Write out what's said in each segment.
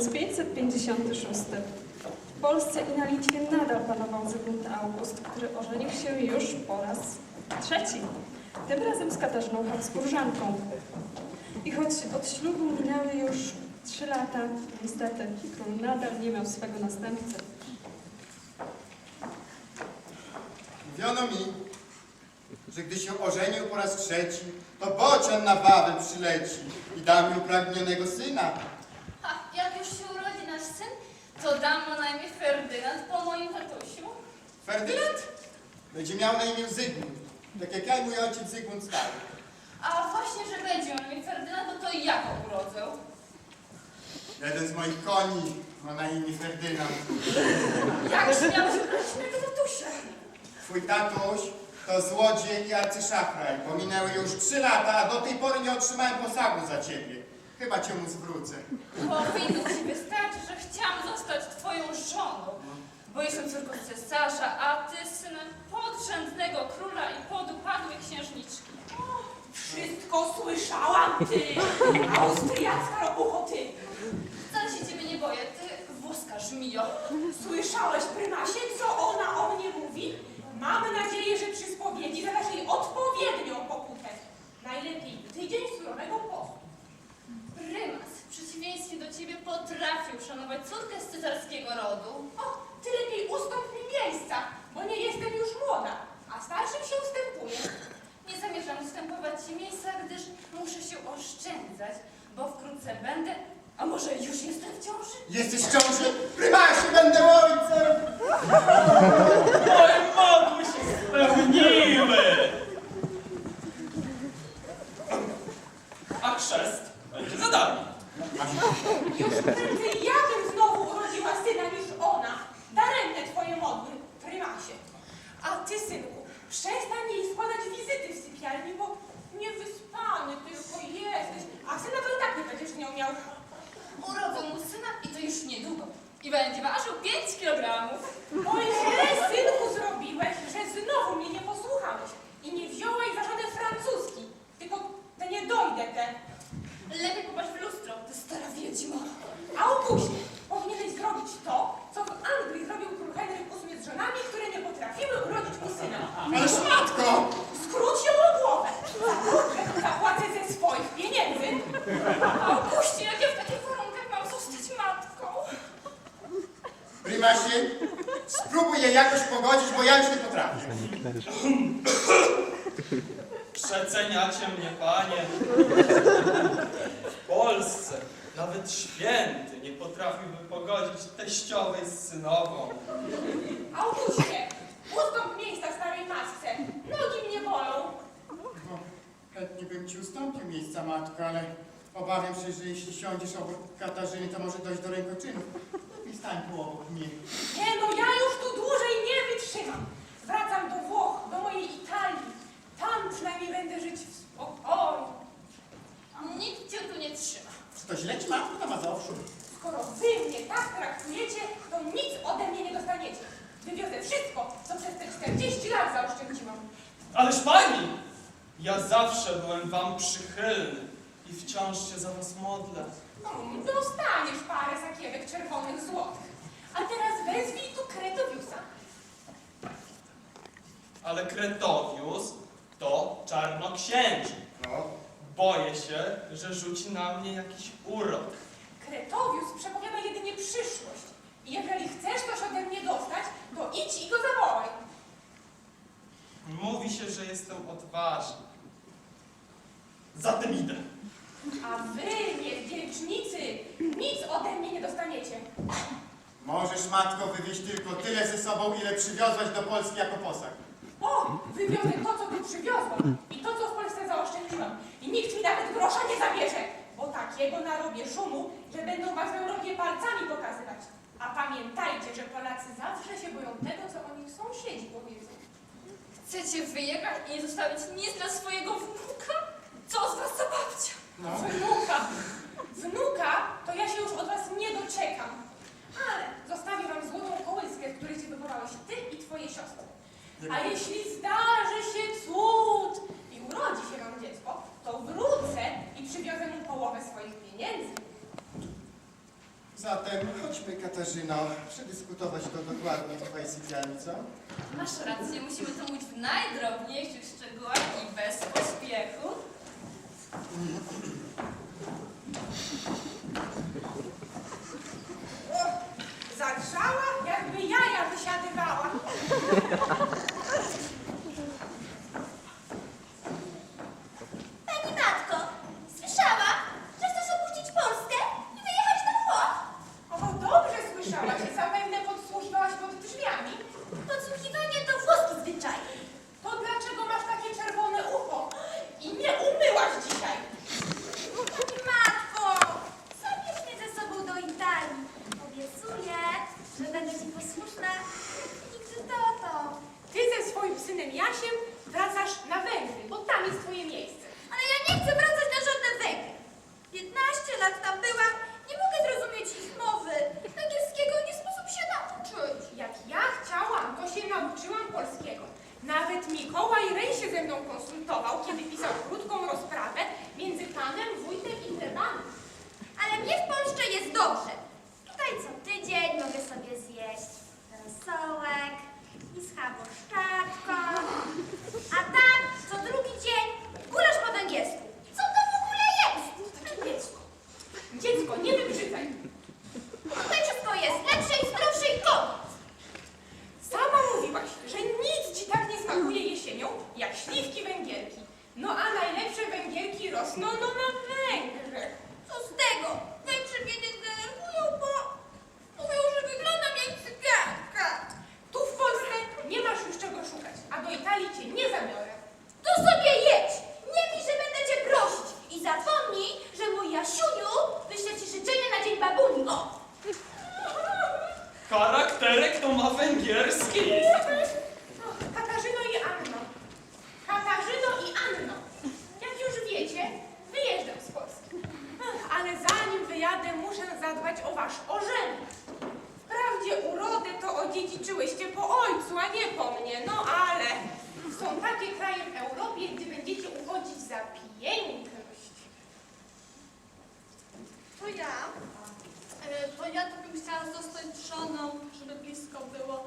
1556. W Polsce i na Litwie nadal panował Zygmunt August, który ożenił się już po raz trzeci. Tym razem z Katarzyną Habsburżanką. I choć od ślubu minęły już trzy lata, niestety król nadal nie miał swego następcy. Mówiono mi, że gdy się ożenił po raz trzeci, to bocian na Wawel przyleci i da mi upragnionego syna. A jak już się urodzi nasz syn, to dam mu na imię Ferdynand po moim tatusiu. Ferdynand będzie miał na imię Zygmunt, tak jak ja i mój ojciec Zygmunt Stary. A właśnie, że będzie na imię Ferdynand, no to i ja go urodzę. Jeden z moich koni ma na imię Ferdynand. Jak śmiałeś urodzić mojego tatusia? Twój tatuś to złodziej i arcyszachraj, bo minęły już trzy lata, a do tej pory nie otrzymałem posagu za ciebie. Chyba cię mu zwrócę. Powinno ci chciałam zostać twoją żoną, bo jestem córką cesarza, a ty synem podrzędnego króla i podupadłej księżniczki. Wszystko słyszałam, ty! Austriacka robucho, ty! Wcale się ciebie nie boję, ty włoska żmijo. Słyszałeś, prymasie, co ona o mnie mówi? Mamy nadzieję, że przy spowiedzi zadasz jej odpowiednią pokutę. Najlepiej tydzień surowego postu. Prymas przeciwieństwie do ciebie potrafił szanować córkę z cesarskiego rodu. O, ty lepiej ustąp mi miejsca, bo nie jestem już młoda, a starszym się ustępuje. Nie zamierzam ustępować ci miejsca, gdyż muszę się oszczędzać, bo wkrótce będę, a może już jestem w ciąży? Jesteś w ciąży? Prymasie, będę ojcem! Moje modły się spełniły! A chrzest będzie za darmo. Już prędzej ja bym znowu urodziła syna niż ona. Daremne twoje modły, prymasie. A ty, synku, przestań jej składać wizyty w sypialni, bo niewyspany tylko jesteś, a syna to i tak nie będziesz nią miał. Urodzę mu syna i to już niedługo. I będzie ważył 5 kilogramów. Oj, źle, synku, zrobiłeś, że znowu mnie nie posłuchałeś i nie wziąłeś za żaden francuski, tylko te nie dojdę te. Lepiej popatrz w lustro, ty stara wiedźmo. Auguście, powinieneś zrobić to, co w Anglii zrobił król Henryk VIII z żonami, które nie potrafiły urodzić mu syna. Ależ matko! Skróć ją o głowę. Za zapłacę ze swoich pieniędzy. Auguście, jak ja w takich warunkach mam zostać matką? Prymasie, spróbuj je jakoś pogodzić, bo ja już nie potrafię. Przeceniacie mnie, panie. W Polsce nawet święty nie potrafiłby pogodzić teściowej z synową. Auguście, ustąp miejsca starej masce. Nogi mnie bolą. No, chętnie bym ci ustąpił miejsca, matko, ale obawiam się, że jeśli siądziesz obok Katarzyny, to może dojść do rękoczynów. Lepiej stań tu obok mnie. Nie no, ja już tu dłużej nie wytrzymam. Wracam do Włoch, do mojej Italii. Tam przynajmniej będę żyć w spokoju. Nikt cię tu nie trzyma. Czy to źle ci, matko, na Mazowszu? Skoro wy mnie tak traktujecie, to nic ode mnie nie dostaniecie. Wywiozę wszystko, co przez te 40 lat zaoszczędziłam. Ależ pani! Ja zawsze byłem wam przychylny i wciąż się za was modlę. Mm, Dostaniesz parę złotych. A teraz wezwij tu Kretowiusa. Ale Kretowius to czarnoksiężnik. No, Boję się, że rzuci na mnie jakiś urok. Kretowius przepowiada jedynie przyszłość. I jeżeli chcesz coś ode mnie dostać, to idź i go zawołaj. Mówi się, że jestem odważny. Zatem idę. A wy, niewdzięcznicy, nic ode mnie nie dostaniecie. możesz, matko, wywieźć tylko tyle ze sobą, ile przywiozłaś do Polski jako posag. O, wywiozę to, co tu przywiozłam i to, co w Polsce zaoszczędziłam. I nikt mi nawet grosza nie zabierze, bo takiego narobię szumu, że będą was w Europie palcami pokazywać. A pamiętajcie, że Polacy zawsze się boją tego, co o nich sąsiedzi powiedzą. Chcecie wyjechać i nie zostawić nic dla swojego wnuka? Co z was za babcia? No, Wnuka! Wnuka, to ja się już od was nie doczekam. Ale zostawię wam złotą kołyskę, w której się wychowałeś ty i twoje siostry. A jeśli zdarzy się cud i urodzi się wam dziecko, to wrócę i przywiozę mu połowę swoich pieniędzy. Zatem chodźmy, Katarzyno, przedyskutować to dokładnie w twojej sypialni, co? Masz rację, musimy to mówić w najdrobniejszych szczegółach i bez pośpiechu. Zagrzała, jakby jaja wysiadywała. Pani matko, słyszała, że chcesz opuścić Polskę i wyjechać na Włoch? O, dobrze słyszałaś, zapewne podsłuchiwałaś pod drzwiami. Podsłuchiwanie to włoski zwyczaj. To dlaczego masz takie czerwone ucho? I nie umyłaś dzisiaj. Pani matko, zabierz mnie ze sobą do Italii. Obiecuję, że będę ci posłuszna. Nigdy dotąd. Ty ze swoim synem Jasiem wracasz na Węgry, bo tam jest twoje miejsce. Ale ja nie chcę wracać na żadne Węgry. 15 lat tam byłam, nie mogę zrozumieć ich mowy. Angielskiego nie sposób się nauczyć. Jak ja się nauczyłam polskiego. Nawet Mikołaj Rej się ze mną konsultował, kiedy pisał krótką rozprawę między panem, wójtem i plebanem. Ale mnie w Polsce jest dobrze. Tutaj co tydzień mogę sobie zjeść rosołek i schaboszczatką. A tam co drugi dzień gulasz po węgiersku. Co to w ogóle jest? Takie dziecko. Dziecko, nie wybrzydzaj. Tutaj wszystko jest lepsze i zdrowsze i koniec. Sama mówiłaś, że nic ci tak nie smakuje jesienią, jak śliwki węgierki. No a najlepsze węgierki rosną no na Węgrzech. Co z tego? Węgrzy mnie nie denerwują, bo mówią, że wyglądam jak cyganka. Tu w Polsce nie masz już czego szukać, a do Italii cię nie zabiorę. To sobie jedź! Nie pisz, że będę cię prosić. I zapomnij, że mój Jasiuniu wyśle ci życzenie na dzień babuni. O! Charakterek to ma węgierski. No, Katarzyno i Anno. Katarzyno i Anno. Jak już wiecie, wyjeżdżam z Polski. Ale zanim wyjadę, muszę zadbać o wasz ożenek. Wprawdzie urodę to odziedziczyłyście po ojcu, a nie po mnie. No ale są takie kraje w Europie, gdzie będziecie uchodzić za piękność. To ja. To ja to bym chciała zostać żoną, żeby blisko było.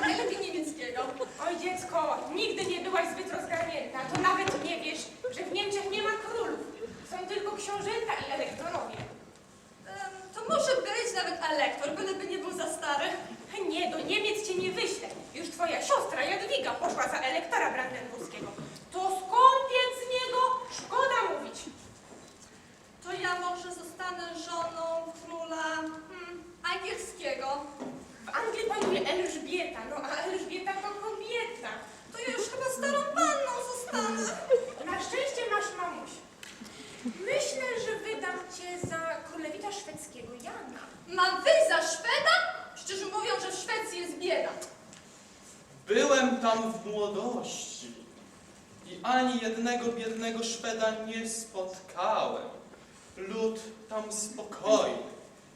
Najlepiej niemieckiego. Oj dziecko, nigdy nie byłaś zbyt rozgarnięta. To nawet nie wiesz, że w Niemczech nie ma królów. Są tylko książęta i elektorowie. Em, To może być nawet elektor, byleby nie był za stary. Nie, do Niemiec cię nie wyślę. Już twoja siostra Jadwiga poszła za elektora brandenburskiego. To skąd więc z niego? Szkoda mówić. To ja może zostanę żoną króla hmm, angielskiego. W Anglii panuje Elżbieta, no a Elżbieta to kobieta. To ja już chyba starą panną zostanę. Na szczęście masz mamuś. Myślę, że wydam cię za królewicza szwedzkiego Jana. Mam wyjść za Szweda? Szczerze mówią, że w Szwecji jest bieda. Byłem tam w młodości i ani jednego biednego Szweda nie spotkałem. Lud tam spokojny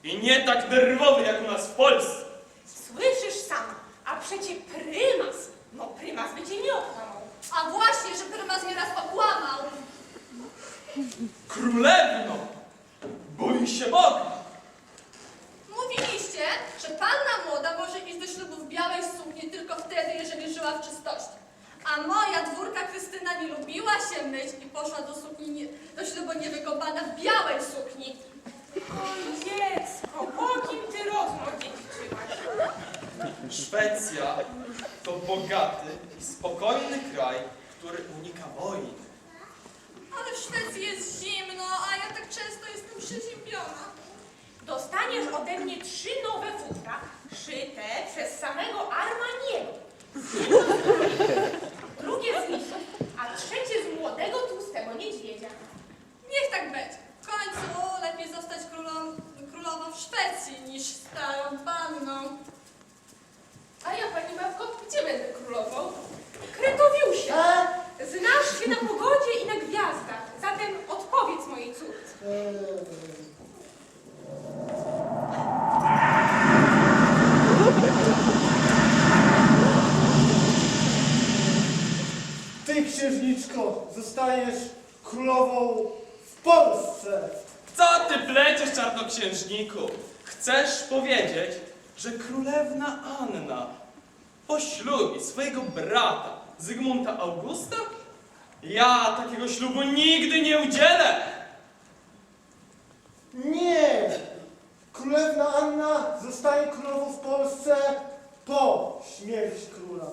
i nie tak nerwowy jak u nas w Polsce. Słyszysz sam, a przecie prymas. No prymas by cię nie okłamał. A właśnie, że prymas mnie raz okłamał. Królewno, bój się Boga. Mówiliście, że panna młoda może iść do białej sukni tylko wtedy, jeżeli żyła w czystości. A moja dwórka Krystyna nie lubiła się myć i poszła do sukni, nie, do ślubu niewykopana w białej sukni. Oj dziecko, po kim ty odziedziczyłaś? Szwecja to bogaty i spokojny kraj, który unika wojny. Ale w Szwecji jest zimno, a ja tak często jestem przeziębiona. Dostaniesz ode mnie trzy nowe futra, szyte przez samego Armaniego. Drugie z lisów, a trzecie z młodego, tłustego niedźwiedzia. Niech tak będzie. W końcu lepiej zostać królą, królową w Szwecji niż starą panną. A ja, pani babko, gdzie będę królową? Kretowiusie! Znasz się na pogodzie i na gwiazdach, zatem odpowiedz mojej córce. Ty, księżniczko, zostajesz królową w Polsce. Co ty czarnoksiężniku? Chcesz powiedzieć, że królewna Anna poślubi swojego brata Zygmunta Augusta? Ja takiego ślubu nigdy nie udzielę! Nie! Królewna Anna zostaje królową w Polsce po śmierci króla.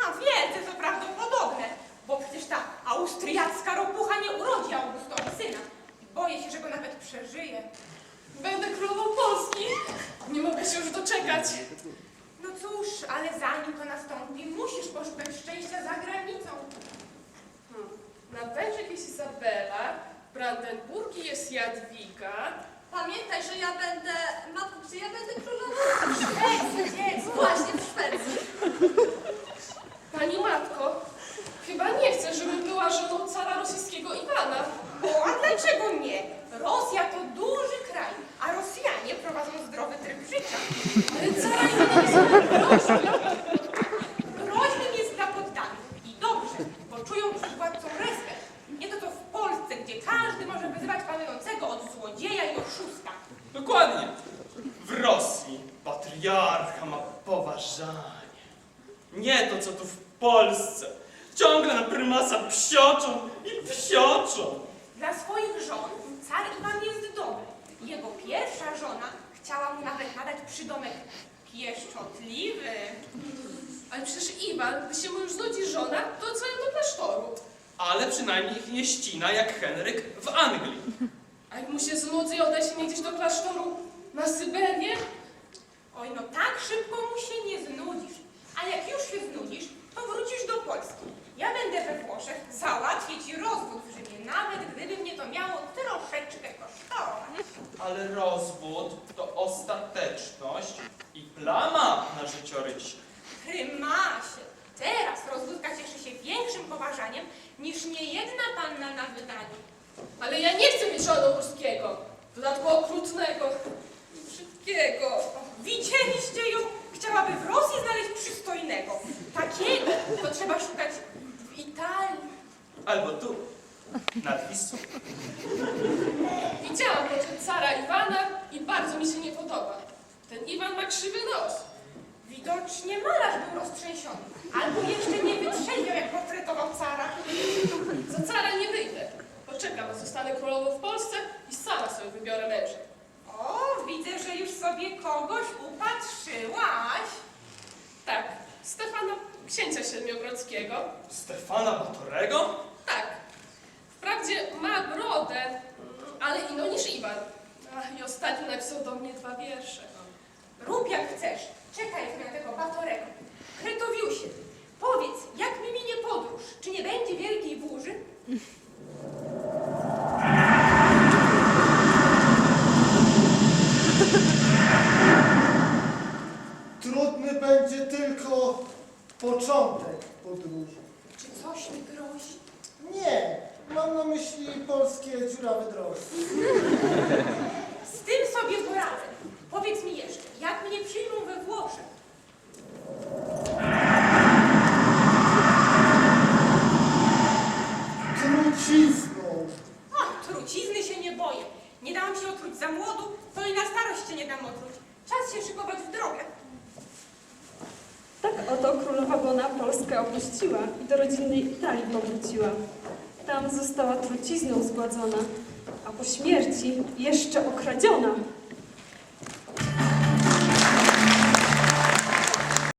A wielce to prawdopodobne, bo przecież ta austriacka ropucha nie urodzi Augustowi syna. Boję się, że go nawet przeżyje. Będę królową Polski. Nie mogę się już doczekać. No cóż, ale zanim to nastąpi, musisz poszukać szczęścia za granicą. Hmm. Na Węgrzech jest Izabela, w Brandenburgii jest Jadwiga. Pamiętaj, że ja będę, matko, gdzie ja będę królową? Szwecji, dziecko! Właśnie w Szwecji. Pani matko, chyba nie chcę, żebym była żoną cara rosyjskiego Iwana. O, a dlaczego nie? Rosja to duży kraj, a Rosjanie prowadzą zdrowy tryb życia. Ale cara Iwana jest groźny. Groźnym jest dla poddanych. I dobrze, bo czują przed władcą respekt. Nie to co w Polsce, gdzie każdy może wyzywać panującego od złodzieja i oszusta. Dokładnie. W Rosji patriarcha ma poważanie. Nie to, co tu w Polsce. Ciągle na prymasa psioczą i psioczą. Dla swoich żon car Iwan jest dobry. Jego pierwsza żona chciała mu nawet nadać przydomek pieszczotliwy. Ale przecież Iwan, gdy się mu już znudzi żona, to odsyłają do klasztoru. Ale przynajmniej ich nie ścina jak Henryk w Anglii. A jak mu się znudzi, odejdzie mnie gdzieś do klasztoru na Syberię? Oj, no tak szybko mu się nie znudzisz. A jak już się znudzisz, to wrócisz do Polski. Ja będę we Włoszech, załatwię ci rozwód w Rzymie, nawet gdyby mnie to miało troszeczkę kosztować. Ale rozwód to ostateczność i plama na życiorysie. Prymasie, teraz rozwódka cieszy się większym poważaniem niż niejedna panna na wydaniu. Ale ja nie chcę mieć żonu ruskiego. W dodatku okrutnego. i Brzydkiego. Widzieliście ją? Chciałaby w Rosji znaleźć przystojnego. Takiego to trzeba szukać w Italii. Albo tu, nad Wisłą. Widziałam portret cara Iwana i bardzo mi się nie podoba. Ten Iwan ma krzywy nos. Widocznie malarz był roztrzęsiony. Albo jeszcze nie wytrzeźwiał, jak portretował cara. Za cara nie wyjdę. Poczekam, zostanę królową w Polsce wybiorę męża. O, widzę, że już sobie kogoś upatrzyłaś. Tak, Stefana, księcia siedmiogrodzkiego. Stefana Batorego? Tak. Wprawdzie ma brodę, ale inną niż Iwan. Ach, I ostatnio napisał do mnie dwa wiersze. Rób jak chcesz. Czekaj na tego Batorego. Kretowiusie, powiedz, jak mi minie podróż? Czy nie będzie wielkiej burzy? Trudny będzie tylko początek podróży. Czy coś mi grozi? Nie, mam na myśli polskie dziurawe drogi. Z tym sobie poradzę. Powiedz mi jeszcze, jak mnie przyjmą we Włoszech? Trucizną. O, trucizny się nie boję. Nie dałam się otruć za młodu, to i na starość się nie dam otruć. Czas się szykować w drogę. Tak oto królowa Bona Polskę opuściła i do rodzinnej Italii powróciła. Tam została trucizną zgładzona, a po śmierci jeszcze okradziona.